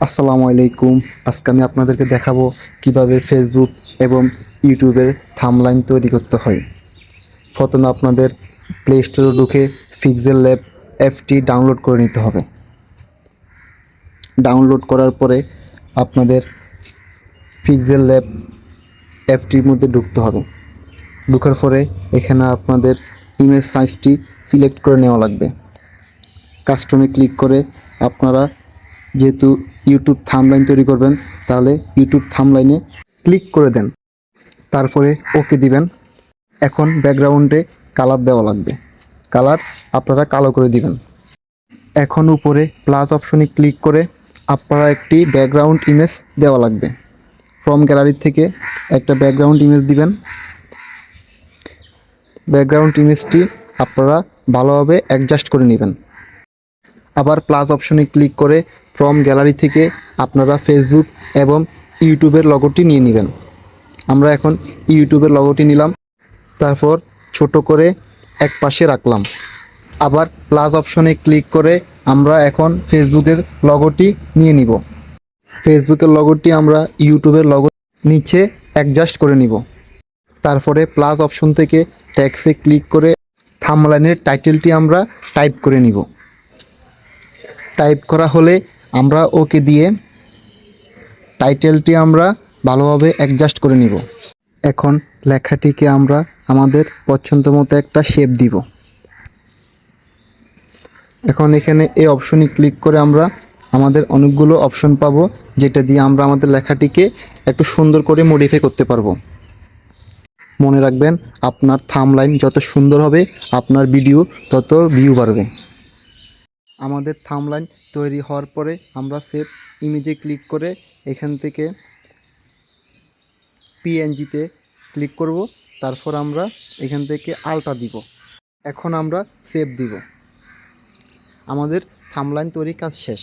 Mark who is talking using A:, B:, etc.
A: আসসালামু আলাইকুম। আজকে আমি আপনাদেরকে দেখাবো কীভাবে ফেসবুক এবং ইউটিউবের থামলাইন তৈরি করতে হয়। প্রথমে আপনাদের প্লে স্টোরে ঢুকে ফিক্সেল ল্যাব অ্যাপটি ডাউনলোড করে নিতে হবে। ডাউনলোড করার পরে আপনাদের ফিক্সেল ল্যাব অ্যাপটির মধ্যে ঢুকতে হবে। ঢুকার পরে এখানে আপনাদের ইমেজ সাইজটি সিলেক্ট করে নেওয়া লাগবে। কাস্টমে ক্লিক করে আপনারা যেহেতু ইউটিউব থামলাইন তৈরি করবেন, তাহলে ইউটিউব থামলাইনে ক্লিক করে দেন। তারপরে ওকে দিবেন। এখন ব্যাকগ্রাউন্ডে কালার দেওয়া লাগবে। কালার আপনারা কালো করে দিবেন। এখন উপরে প্লাস অপশনে ক্লিক করে আপনারা একটি ব্যাকগ্রাউন্ড ইমেজ দেওয়া লাগবে। ফ্রম গ্যালারি থেকে একটা ব্যাকগ্রাউন্ড ইমেজ দিবেন। ব্যাকগ্রাউন্ড ইমেজটি আপনারা ভালোভাবে অ্যাডজাস্ট করে নেবেন। আবার প্লাস অপশনে ক্লিক করে ফ্রম গ্যালারি থেকে আপনারা ফেসবুক এবং ইউটিউবের লগোটি নিয়ে নেবেন। আমরা এখন ইউটিউবের লগোটি নিলাম। তারপর ছোট করে এক পাশে রাখলাম। আবার প্লাস অপশনে ক্লিক করে আমরা এখন ফেসবুকের লগোটি নিয়ে নিব। ফেসবুকের লগোটি আমরা ইউটিউবের লগো নিচে অ্যাডজাস্ট করে নিব। তারপরে প্লাস অপশন থেকে ট্যাক্সে ক্লিক করে থামলাইনের টাইটেলটি আমরা টাইপ করে নিব। টাইপ করা হলে আমরা ওকে দিয়ে টাইটেলটি আমরা ভালোভাবে অ্যাডজাস্ট করে নিব। এখন লেখাটিকে আমরা আমাদের পছন্দ মতো একটা শেপ দিব। এখন এখানে এই অপশনে ক্লিক করে আমরা আমাদের অনেকগুলো অপশন পাবো, যেটা দিয়ে আমরা আমাদের লেখাটিকে একটু সুন্দর করে মডিফাই করতে পারব। মনে রাখবেন, আপনার থামলাইন যত সুন্দর হবে, আপনার ভিডিও তত ভিউ বাড়বে। আমাদের থামলাইন তৈরি হওয়ার পরে আমরা সেভ ইমেজে ক্লিক করে এখান থেকে পিএনজিতে ক্লিক করব। তারপর আমরা এখান থেকে আলটা দিব। এখন আমরা সেভ দিব। আমাদের থামলাইন তৈরি কাজ শেষ।